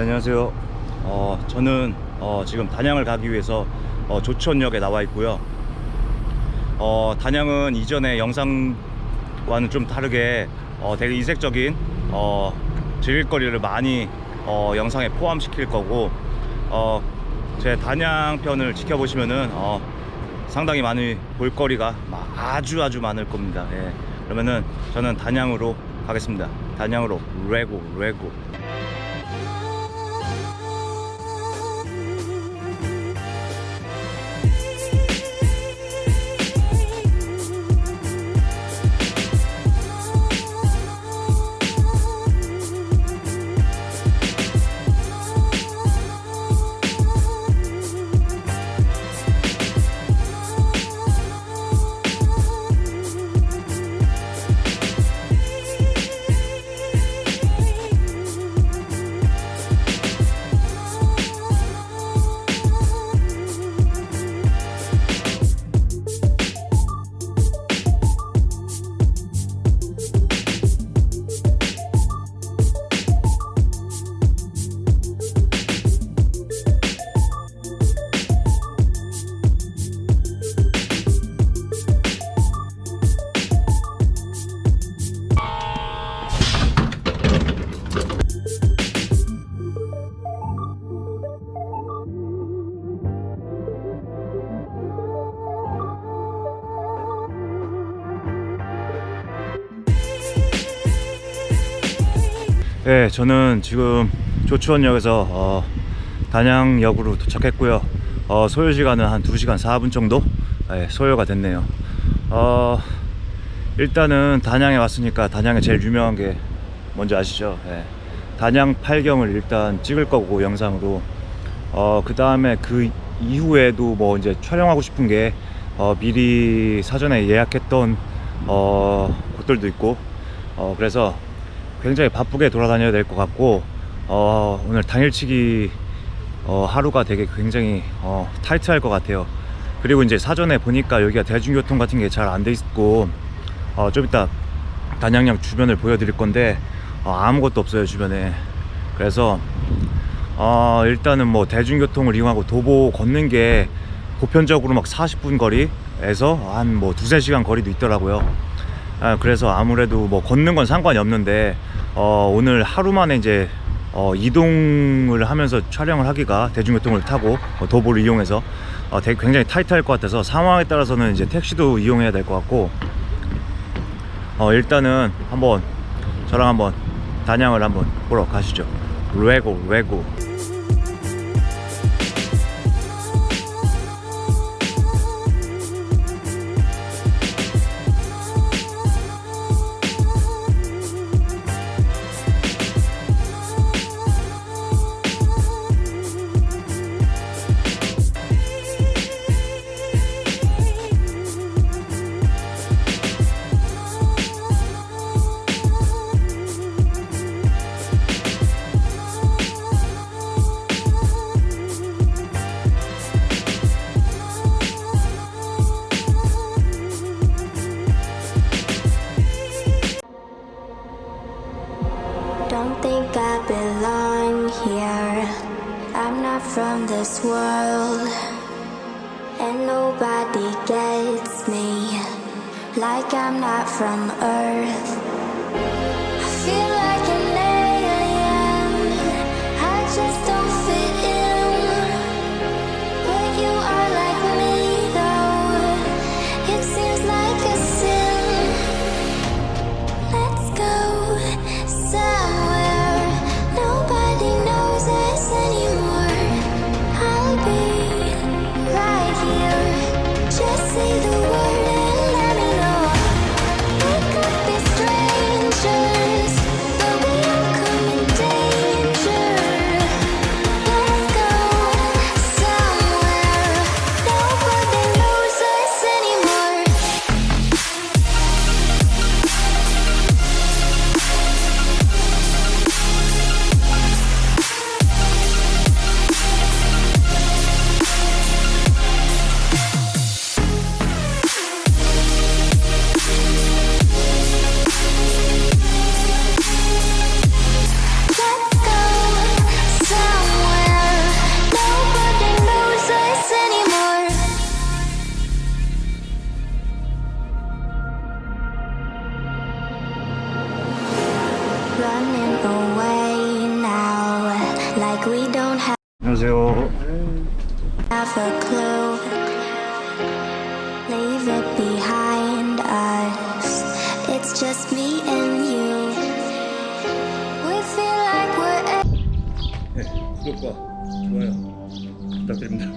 안녕하세요. 어, 저는 어, 지금 단양을 가기 위해서 어, 조천역에 나와 있고요. 어, 단양은 이전에 영상과는 좀 다르게 어, 되게 이색적인 어, 즐길거리를 많이 어, 영상에 포함시킬 거고 어, 제 단양 편을 지켜보시면은 어, 상당히 많이 볼거리가 마- 아주 아주 많을 겁니다. 예. 그러면은 저는 단양으로 가겠습니다. 단양으로 레고 레고. 네, 저는 지금 조추원역에서 어, 단양역으로 도착했고요. 어, 소요 시간은 한 2시간 4분 정도 네, 소요가 됐네요. 어, 일단은 단양에 왔으니까 단양에 제일 유명한 게 뭔지 아시죠? 네. 단양 팔경을 일단 찍을 거고 영상으로 어, 그 다음에 그 이후에도 뭐 이제 촬영하고 싶은 게 어, 미리 사전에 예약했던 어, 곳들도 있고 어, 그래서 굉장히 바쁘게 돌아다녀야 될 것 같고 어, 오늘 당일치기 어, 하루가 되게 굉장히 어, 타이트할 것 같아요. 그리고 이제 사전에 보니까 여기가 대중교통 같은 게 잘 안 돼 있고 어, 좀 이따 단양역 주변을 보여드릴 건데 어, 아무것도 없어요 주변에. 그래서 어, 일단은 뭐 대중교통을 이용하고 도보 걷는 게 보편적으로 막 40분 거리에서 한 뭐 두세 시간 거리도 있더라고요. 아, 그래서 아무래도 뭐 걷는 건 상관이 없는데 어, 오늘 하루 만에 이제 어, 이동을 하면서 촬영을 하기가 대중교통을 타고 어, 도보를 이용해서 어, 되게 굉장히 타이트할 것 같아서 상황에 따라서는 이제 택시도 이용해야 될 것 같고 어, 일단은 한번 저랑 한번 단양을 한번 보러 가시죠. 레고 레고. Think I belong here. I'm not from this world, and nobody gets me like I'm not from Earth. 안녕하세요. Have a clue. Leave it behind us. It's just me and you. We feel like we're. 네, 구독과 좋아요 부탁드립니다.